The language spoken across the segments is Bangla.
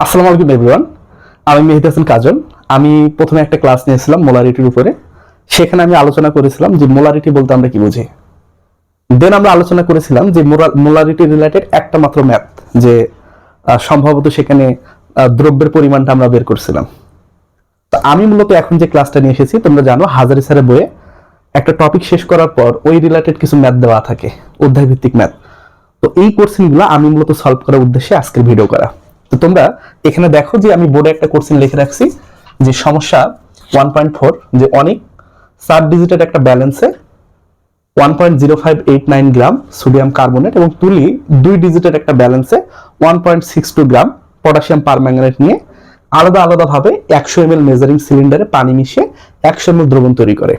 আসসালামু আলাইকুম এভরিওয়ান আমি মেহিদ হাসান কাজল। আমি প্রথমে একটা ক্লাস নিয়েছিলাম মোলারিটির উপরে। সেখানে আমি আলোচনা করেছিলাম যে মোলারিটি বলতে আমরা কি বুঝি। দেন আমরা আলোচনা করেছিলাম যে মোলারিটি রিলেটেড একটা মাত্র ম্যাথ যে সম্ভবত সেখানে দ্রব্যের পরিমাণটা আমরা বের করছিলাম। তো আমি মূলত এখন যে ক্লাসটা নিয়ে এসেছি, তোমরা জানো, হাজারি স্যারের বইয়ে একটা টপিক শেষ করার পর ওই রিলেটেড কিছু ম্যাথ দেওয়া থাকে অধ্যায় ভিত্তিক ম্যাথ তো এই কোর্সিনগুলো আমি মূলত সলভ করার উদ্দেশ্যে আজকের ভিডিও করা। তো তোমরা এখানে দেখো যে আমি বোর্ডে একটা কোর্সিন লিখে রাখছি, যে সমস্যা ওয়ান পয়েন্ট ফোর যে অনেক সাব ডিজিটের একটা ব্যালেন্সে one point zero five eight nine gram sodium carbonate এবং তুলি দুই ডিজিটের একটা ব্যালেন্সে one point six two gram potassium permanganate নিয়ে আলাদা আলাদাভাবে একশো এম এল মেজারিং সিলিন্ডারে পানি মিশিয়ে একশো এম দ্রবণ তৈরি করে।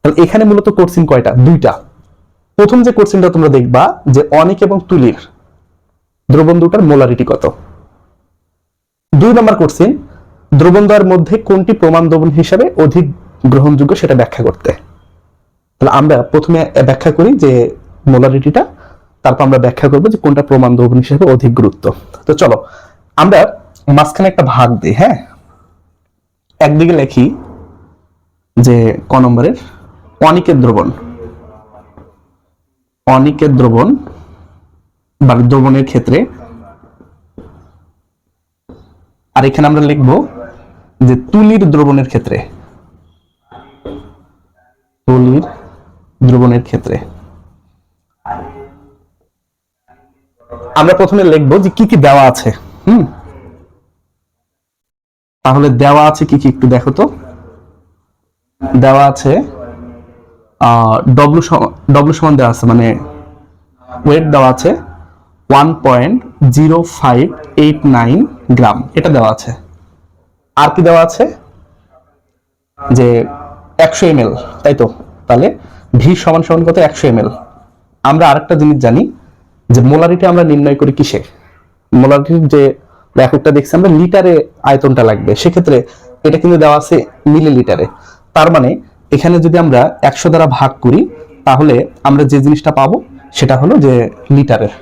তাহলে এখানে মূলত কোর্সিন কয়টা? দুইটা। প্রথম যে কোর্সিনটা তোমরা দেখবা, যে অনেক এবং তুলির দ্রবণ দুটার মোলারিটি কত? দুই নম্বর কোর্সিন দ্রবণ দ্বয়ের মধ্যে কোনটি প্রমাণ দ্রবণ হিসাবে অধিক গ্রহণযোগ্য সেটা ব্যাখ্যা করতে। তাহলে আমরা প্রথমে ব্যাখ্যা করি যে মোলারিটিটা, তারপর আমরা ব্যাখ্যা করব যে কোনটা প্রমাণ দ্রবণ হিসেবে অধিক গুরুত্ব। তো চলো, আমরা মাঝখানে একটা ভাগ দিই হ্যাঁ? একদিকে লেখি যে ক নম্বরের, অনিকের দ্রবণ। অনিকের দ্রবণ বা দ্রবণের ক্ষেত্রে আর এখানে আমরা লিখব যে তুলির দ্রবণের ক্ষেত্রে। তুলির দ্রবণের ক্ষেত্রে। আমরা প্রথমে লিখব যে কি কি দেওয়া আছে, হুম? তাহলে দেওয়া আছে কি কি একটু দেখো তো। দেওয়া আছে ডব্লু ডব্লু সমান দেওয়া আছে মানে ওয়েট দেওয়া আছে one point zero five eight nine gram, এটা দেওয়া আছে। আর কি দেওয়া আছে? যে একশো এম তাই তো? তাহলে ভি সমান সমান কত? একশো এম আমরা আরেকটা জিনিস জানি, যে মোলারিটি আমরা নির্ণয় করি কিসে? মোলারিটির যে এককটা দেখছি, আমরা লিটারে আয়তনটা লাগবে। সেক্ষেত্রে এটা কিন্তু দেওয়া আছে মিলি লিটারে তার মানে এখানে যদি আমরা একশো দ্বারা ভাগ করি, তাহলে আমরা যে জিনিসটা পাবো, সেটা হলো যে লিটারের।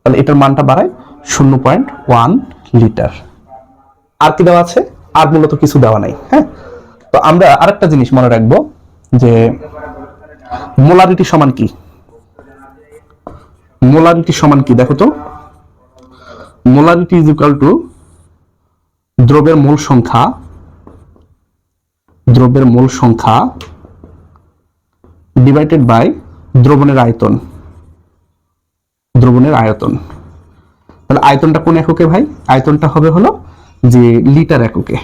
তাহলে এটার মানটা বাড়ায় শূন্য পয়েন্ট ওয়ান লিটার। আর কি দেওয়া আছে? আর মূলত কিছু দেওয়া নাই হ্যাঁ? তো আমরা আরেকটা জিনিস মনে রাখব যে মোলারিটি সমান কি? মোলারিটি সমান কি? দেখো তো। মোলারিটি ইজ ইকুয়াল টু দ্রব্যের মোল সংখ্যা, দ্রব্যের মোল সংখ্যা ডিভাইডেড বাই দ্রবণের আয়তন। দ্রবণের আয়তন। তাহলে আয়তনটা কোন এককে ভাই? আয়তনটা হবে হলো যে লিটার এককে।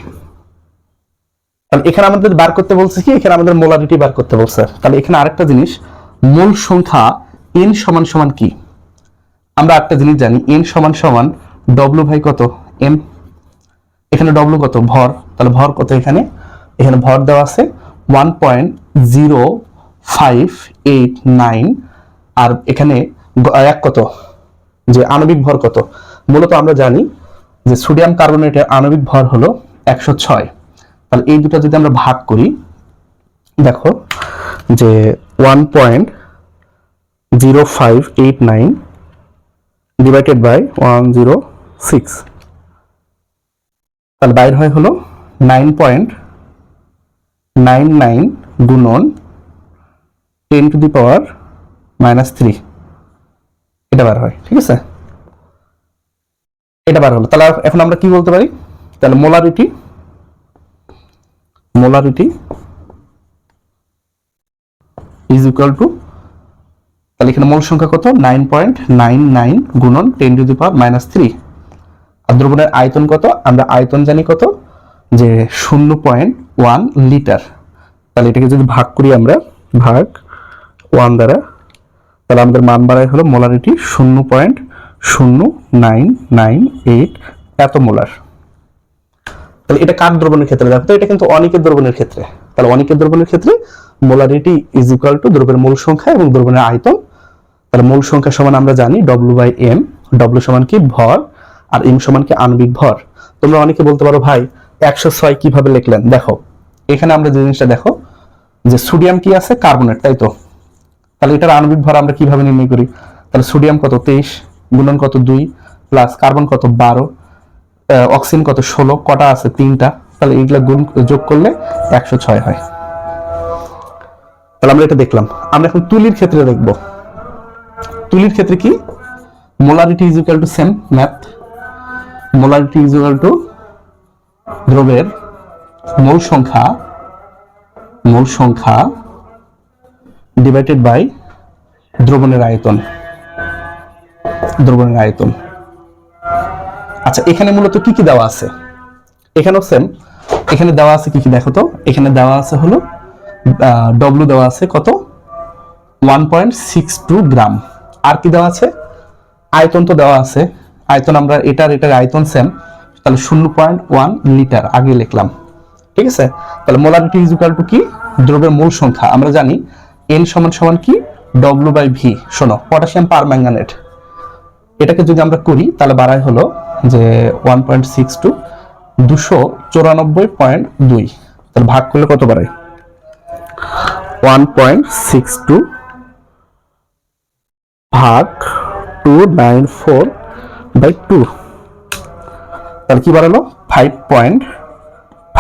তাহলে এখানে আমাদের বার করতে বলছে কি? এখানে আমাদের মোলারিটি বার করতে বলছে। তাহলে এখানে আরেকটা জিনিস, মোল সংখ্যা এন সমান সমান কি? আমরা একটা জিনিস জানি এন সমান সমান ডব্লু ভাই কত? এম এখানে ডব্লু কত? ভর। তাহলে ভর কত এখানে? এখানে ভর দেওয়া আছে one point zero five eight nine আর এখানে এক কত? যে আণবিক ভর কত? মূলত আমরা জানি যে সোডিয়াম কার্বনেটের আণবিক ভর হলো একশো ছয়। তাহলে এই দুটো যদি আমরা ভাগ করি, দেখো যে one point zero five eight nine divided by one zero six তাহলে বাইর হয় হলো নাইন পয়েন্ট নাইন নাইন গুণন ten to the power minus three এটা বার হয়, ঠিক আছে? এটা বার হলো। তাহলে এখন আমরা কি বলতে পারি? তাহলে molarity molarity is equal to তাহলে এখানে মোল সংখ্যা কত? নাইন পয়েন্ট নাইন নাইন গুণন ten to the power minus three আর দ্রবণের আয়তন কত? আমরা আয়তন জানি কত? যে শূন্য পয়েন্ট ওয়ান লিটার তাহলে এটাকে যদি ভাগ করি আমরা, ভাগ ওয়ান দ্বারা তাহলে আমাদের মান বাড়ায় হলো মোলারিটি শূন্য পয়েন্ট শূন্য নাইন নাইন এইট এত মোলার। তাহলে এটা কার দ্রবণের ক্ষেত্রে? দেখো এটা কিন্তু অনেকের দ্রবণের ক্ষেত্রে। তাহলে অনেকের দ্রবণের ক্ষেত্রে মোলারিটি ইজ ইকুয়াল টু দ্রব্যের মূল সংখ্যা এবং দ্রবণের আয়তন। তাহলে মূল সংখ্যা সমান আমরা জানি ডব্লু বাই এম ডব্লু সমান কি ভর, আর এম সমান কি আণবিক ভর। তোমরা অনেকে বলতে পারো, ভাই, একশো ছয় কীভাবে লিখলেন? দেখো, এখানে আমরা যে জিনিসটা দেখো, যে সোডিয়াম কি আছে? কার্বনেট, তাই তো? তাহলে এটার আণবিক ভর আমরা কীভাবে নির্ণয় করি? তাহলে সোডিয়াম কত তেইশ, গুণন কত দুই, প্লাস কার্বন কত বারো অক্সিজেন কত ষোলো, কটা আছে তিনটা, তাহলে এইগুলা গুণ, যোগ করলে একশো ছয় হয়। তাহলে আমরা এটা দেখলাম। আমরা এখন তুলির ক্ষেত্রে দেখব। তুলির ক্ষেত্রে কি? Molarity is equal to same math molarity is equal to দ্রবের mole সংখ্যা মোল সংখ্যা ডিভাইডেড বাই দ্রবণের আয়তন দ্রবণের আয়তন। আচ্ছা এখানে মূলত কি কি দেওয়া আছে? এখানেও সেম এখানে দেওয়া আছে কি কি, দেখো তো। এখানে দেওয়া আছে হলো ডব্লু দেওয়া আছে কত? One point six two gram. আর কি দেওয়া আছে? আয়তন তো দেওয়া আছে। আয়তন আমরা এটার এটার আয়তন সেম তাহলে শূন্য পয়েন্ট ওয়ান লিটার, আগে লিখলাম। ঠিক আছে? তাহলে মোলারিটি ইজ ইকুয়াল টু কি? দ্রব্যের মূল সংখ্যা। আমরা জানি এন সমান সমান কি? ডব্লু বাই ভি শোনো পটাশিয়াম পার ম্যাঙ্গানেট এটাকে যদি আমরা করি, তাহলে বাড়াই হলো যে ওয়ান পয়েন্ট সিক্স টু দুশো চুরানব্বই পয়েন্ট দুই। তাহলে ভাগ করলে কত বাড়ায়? ওয়ান পয়েন্ট সিক্স টু ভাগ two nine four by two তাহলে কি বাড়ালো? ফাইভ পয়েন্ট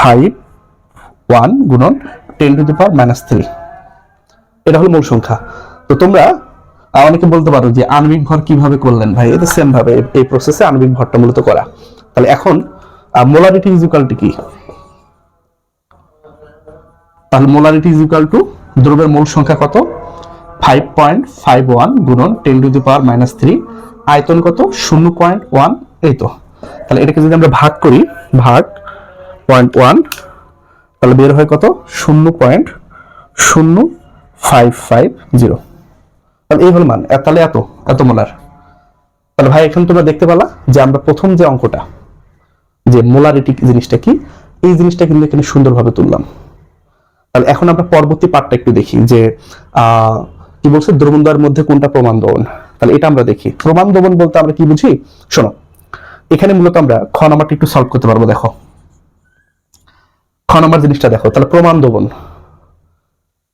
ফাইভ ওয়ান গুণন ten to the power minus three এটা হলো মূল সংখ্যা। তো তোমরা অনেকে বলতে পারো যে আণবিক ভর কীভাবে করলেন? ভাই, এটা সেম ভাবে, এই- প্রসেসে আণবিক ভরটা মূলত করা। তাহলে এখন মোলারিটি ইজ ইকুয়াল টু কি? তাহলে মোলারিটি ইজ ইকুয়াল টু দ্রব্যের মূল সংখ্যা কত? ফাইভ পয়েন্ট ফাইভ ওয়ান গুণন ten to the power minus three আয়তন কত? শূন্য পয়েন্ট ওয়ান এই তো। তাহলে এটাকে যদি আমরা ভাগ করি, ভাগ পয়েন্ট ওয়ান তাহলে বের হয় কত? শূন্য পয়েন্ট শূন্য ফাইভ ফাইভ জিরো এই হলো মান। তাহলে এত এত মোলার। তাহলে ভাই, এখন তোমরা দেখতে পেলা যে আমরা প্রথম যে অঙ্কটা, যে মোলারিটি জিনিসটা কি, এই জিনিসটা কিন্তু এখানে সুন্দরভাবে তুললাম। তাহলে এখন আমরা পরবর্তী পার্টটা একটু দেখি যে কি বলছে মধ্যে কোনটা প্রমাণ দবন তাহলে এটা আমরা দেখি। প্রমাণ দবন বলতে আমরা কি বুঝি? শোনো, এখানে মূলত আমরা খ নাম্বারটা একটু সলভ করতে পারব, দেখো। খ নাম্বার জিনিসটা দেখো, তাহলে প্রমাণ দবন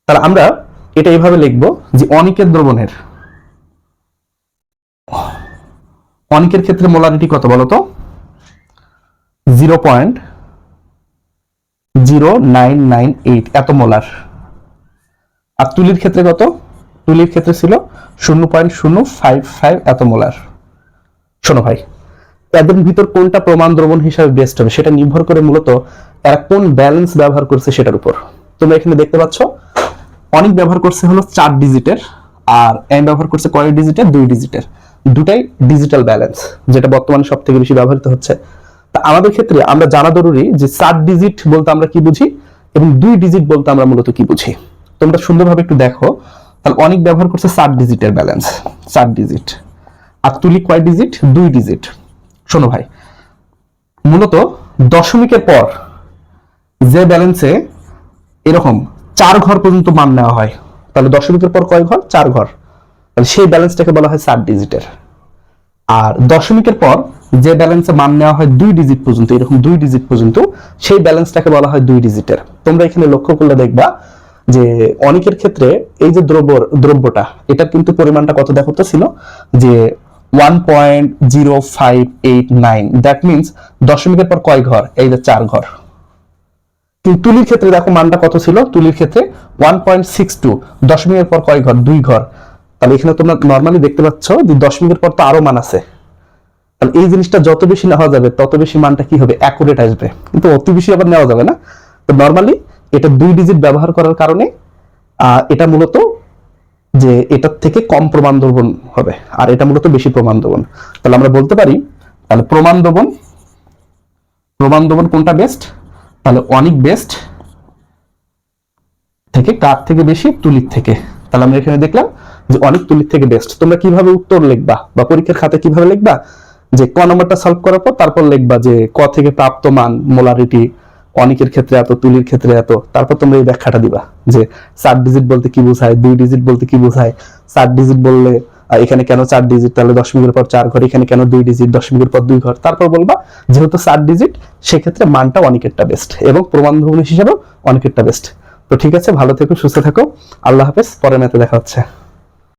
তাহলে আমরা এটা এইভাবে লিখব যে অনিকের দ্রবণের। অনিকের ক্ষেত্রে মোলারিটি কত বলো তো zero point zero nine nine eight, এত মোলার। আর তুলির ক্ষেত্রে কত? তুলির ক্ষেত্রে ছিল শূন্য পয়েন্ট শূন্য ফাইভ ফাইভ, এত মোলার। শোনো ভাই, এদের ভিতর কোনটা প্রমাণ দ্রবণ হিসাবে বেস্ট হবে সেটা নির্ভর করে মূলত এরা কোন ব্যালেন্স ব্যবহার করছে সেটার উপর। তোমরা এখানে দেখতে পাচ্ছ অনেক ব্যবহার করছে হলো চার ডিজিটের আর এম ব্যবহার করছে কয় ডিজিটের? দুই ডিজিটের। দুটাই ডিজিটাল ব্যালেন্স যেটা বর্তমানে সব থেকে বেশি ব্যবহৃত হচ্ছে। তা আমাদের ক্ষেত্রে আমরা জানা জরুরি যে চার ডিজিট বলতে আমরা কি বুঝি এবং দুই ডিজিট বলতে আমরা মূলত কি বুঝি। তোমরা সুন্দরভাবে একটু দেখো। তাহলে অনেক ব্যবহার করছে চার ডিজিটের ব্যালেন্স চার ডিজিট আর তুলি কয় ডিজিট দুই ডিজিট শোনো ভাই, মূলত দশমিকের পর যে ব্যালেন্সে এরকম চার ঘর পর্যন্ত মান নেওয়া হয়। তাহলে দশমিকের পর কয় ঘর? চার ঘর। তাহলে সেই ব্যালেন্সটাকে বলা হয় চার ডিজিটের। আর দশমিকের পর যে ব্যালেন্সে মান নেওয়া হয় দুই ডিজিট পর্যন্ত, এরকম দুই ডিজিট পর্যন্ত, সেই ব্যালেন্সটাকে বলা হয় দুই ডিজিটের। তোমরা এখানে লক্ষ্য করলে দেখবা যে অনেকের ক্ষেত্রে এই যে দ্রব্য, দ্রব্যটা, এটার কিন্তু পরিমাণটা কত দেখো তো ছিল? যে one point zero five eight nine that means দশমিকের পর কয় ঘর? এই যে চার ঘর। তুলির ক্ষেত্রে দেখো মানটা কত ছিল? তুলির ক্ষেত্রে ওয়ান পয়েন্ট সিক্স টু দশমিকের পর কয় ঘর? দুই ঘর। তাহলে এখানে তোমরা নর্মালি দেখতে পাচ্ছ যে দশমিকের পর তো আরও মান আছে। তাহলে এই জিনিসটা যত বেশি নেওয়া যাবে, তত বেশি মানটা কি হবে? অ্যাকুরেট আসবে। কিন্তু অতি বেশি আবার নেওয়া যাবে না। তো নর্মালি এটা দুই ডিজিট ব্যবহার করার কারণে এটা মূলত যে এটার থেকে কম প্রমাণ দ্রবণ হবে। আর এটা মূলত বেশি প্রমাণ দ্রবণ। তাহলে আমরা বলতে পারি, তাহলে প্রমাণ দ্রবণ প্রমাণ দ্রবণ কোনটা বেস্ট তাহলে অনেক বেস্ট থেকে কার থেকে বেশি? তুলির থেকে। তাহলে আমরা এখানে দেখলাম যে অনেক তুলির থেকে বেস্ট তোমরা কীভাবে উত্তর লিখবা বা পরীক্ষার খাতে কীভাবে লিখবা? যে ক নম্বরটা সলভ করার পর তারপর লিখবা যে ক থেকে প্রাপ্ত মান, মোলারিটি, অনেকের ক্ষেত্রে এত, তুলির ক্ষেত্রে এত। তারপর তোমরা এই ব্যাখ্যাটা দিবা যে চার ডিজিট বলতে কি বোঝায়, দুই ডিজিট বলতে কি বোঝায়, চার ডিজিট বললে এখানে কেন চার ডিজিট তাহলে দশমিকের পর চার ঘর, এখানে কেন দুই ডিজিট দশমিকের পর দুই ঘর? তারপর বলবা, যেহেতু চার ডিজিট সেক্ষেত্রে মানটা অনেকেরটা বেস্ট এবং প্রমাণ ভবন হিসাবেও অনেকেরটা বেস্ট তো ঠিক আছে, ভালো থেকো, সুস্থ থাকো। আল্লাহ হাফেজ পরে ম্যাথে দেখা হচ্ছে।